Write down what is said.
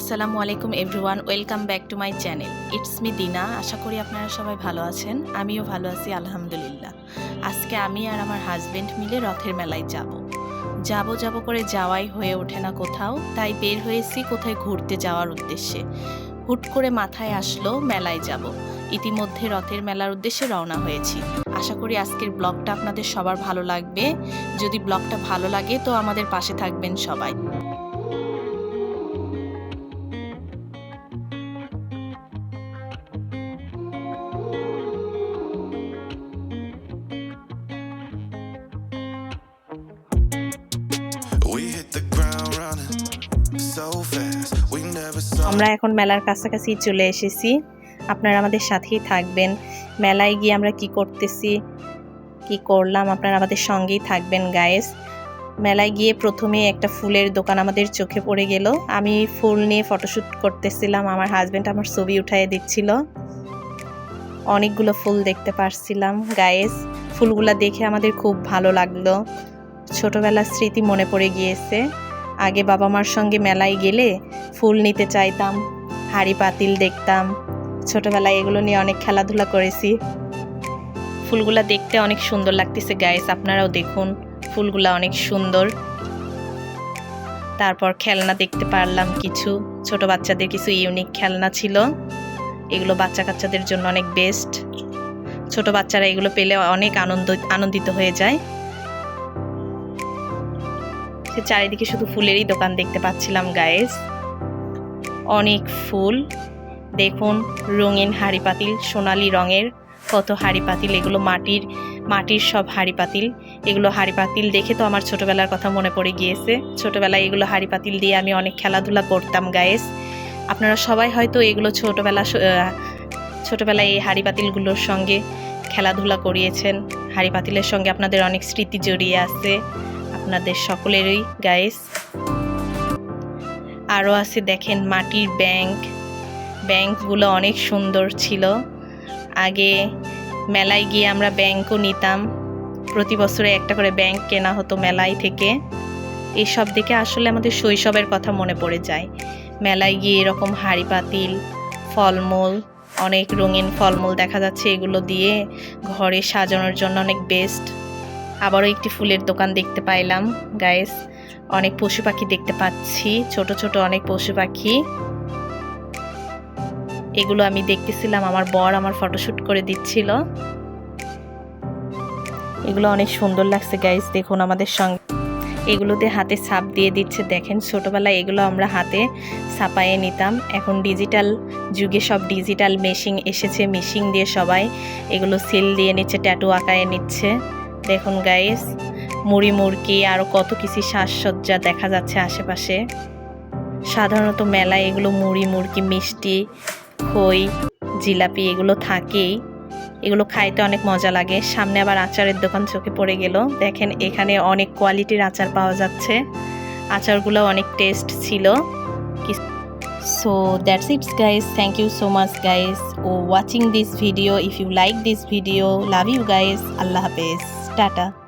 আসসালামু আলাইকুম everyone, welcome back to my channel. It's me Dina, আশা করি আপনারা সবাই ভালো আছেন, আমিও ভালো আছি, আলহামদুলিল্লাহ। আজকে আমি আর আমার হাজবেন্ড মিলে রথের মেলায় যাব। যাব যাব করে যাওয়াই হয়ে ওঠে না কোথাও, তাই বের হয়েছি কোথায় ঘুরতে যাওয়ার উদ্দেশ্যে। হুট করে মাথায় আসলো মেলায় যাব। ইতিমধ্যে রথের মেলার উদ্দেশ্যে রওনা হয়েছি। আশা করি আজকের ব্লগটা আপনাদের সবার ভালো লাগবে। যদি ব্লগটা ভালো লাগে তো আমাদের পাশে থাকবেন সবাই। আমরা এখন মেলার কাছাকাছি চলে এসেছি। আপনারা আমাদের সাথেই থাকবেন। মেলায় গিয়ে আমরা কি করতেছি, কি করলাম, আপনারা আমাদের সঙ্গেই থাকবেন গায়েস মেলায় গিয়ে প্রথমে একটা ফুলের দোকান আমাদের চোখে পড়ে গেল। আমি ফুল নিয়ে ফটোশ্যুট করতেছিলাম, আমার হাজব্যান্ড আমার ছবি উঠাইয়ে দিচ্ছিল। অনেকগুলো ফুল দেখতে পারছিলাম গায়েস ফুলগুলা দেখে আমাদের খুব ভালো লাগল। ছোটবেলার স্মৃতি মনে পড়ে গিয়েছে। আগে বাবা মার সঙ্গে মেলায় গেলে ফুল নিতে চাইতাম, হাড়ি পাতিল দেখতাম। ছোটবেলায় এগুলো নিয়ে অনেক খেলাধুলা করেছি। ফুলগুলা দেখতে অনেক সুন্দর লাগতেছে গাইস আপনারাও দেখুন। ফুলগুলা অনেক সুন্দর। তারপর খেলনা দেখতে পারলাম কিছু। ছোট বাচ্চাদের কিছু ইউনিক খেলনা ছিল। এগুলো বাচ্চা কাচ্চাদের জন্য অনেক বেস্ট ছোট বাচ্চারা এগুলো পেলে অনেক আনন্দ, আনন্দিত হয়ে যায়। সে চারিদিকে শুধু ফুলেরই দোকান দেখতে পাচ্ছিলাম গায়েস অনেক ফুল। দেখুন, রঙিন হাড়ি পাতিল সোনালি রঙের কত হাড়ি পাতিল এগুলো মাটির মাটির সব হাড়ি পাতিল এগুলো হাড়ি পাতিল দেখে তো আমার ছোটবেলার কথা মনে পড়ে গিয়েছে। ছোটবেলায় এগুলো হাড়ি পাতিল দিয়ে আমি অনেক খেলাধুলা করতাম গায়েস আপনারা সবাই হয়তো এগুলো ছোটবেলা ছোটবেলায় এই হাড়ি পাতিলগুলোর সঙ্গে খেলাধুলা করিয়েছেন। হাড়ি পাতিলের সঙ্গে আপনাদের অনেক স্মৃতি জড়িয়ে আছে। আপনাদের সকলেরই গাইস আরও আছে দেখেন মাটির ব্যাংক ব্যাংকগুলো অনেক সুন্দর ছিল। আগে মেলায় গিয়ে আমরা ব্যাংকও নিতাম। প্রতি বছরে একটা করে ব্যাংক কেনা হতো মেলায় থেকে। এসব দেখে আসলে আমাদের শৈশবের কথা মনে পড়ে যায়। মেলায় গিয়ে এরকম হাড়ি পাতিল ফলমূল, অনেক রঙিন ফলমূল দেখা যাচ্ছে এগুলো দিয়ে ঘরে সাজানোর জন্য অনেক বেস্ট আবারও একটি ফুলের দোকান দেখতে পাইলাম গাইস অনেক পশু পাখি দেখতে পাচ্ছি, ছোট ছোট অনেক পশু পাখি। এগুলো আমি দেখতেছিলাম, আমার বর আমার ফটোশ্যুট করে দিচ্ছিল। এগুলো অনেক সুন্দর লাগছে গাইস দেখুন আমাদের সঙ্গে। এগুলোতে হাতে ছাপ দিয়ে দিচ্ছে, দেখেন, ছোটবেলায় এগুলো আমরা হাতে ছাপায়ে নিতাম। এখন ডিজিটাল যুগে সব ডিজিটাল মেশিন এসেছে মেশিন দিয়ে সবাই এগুলো সিল দিয়ে নিচ্ছে ট্যাটু আঁকায়ে নিচ্ছে। দেখুন গাইস মুড়ি মুরকি আরও কত কিছু সাজসজ্জা দেখা যাচ্ছে আশেপাশে। সাধারণত মেলায় এগুলো মুড়ি মুরকি মিষ্টি, খই, জিলাপি এগুলো থাকেই। এগুলো খাইতে অনেক মজা লাগে। সামনে আবার আচারের দোকান চোখে পড়ে গেল। দেখেন, এখানে অনেক কোয়ালিটির আচার পাওয়া যাচ্ছে। আচারগুলো অনেক টেস্ট ছিল। So that's it's guys thank you so much guys of watching this video if you like this video love you guys আল্লাহ হাফেজ। Data.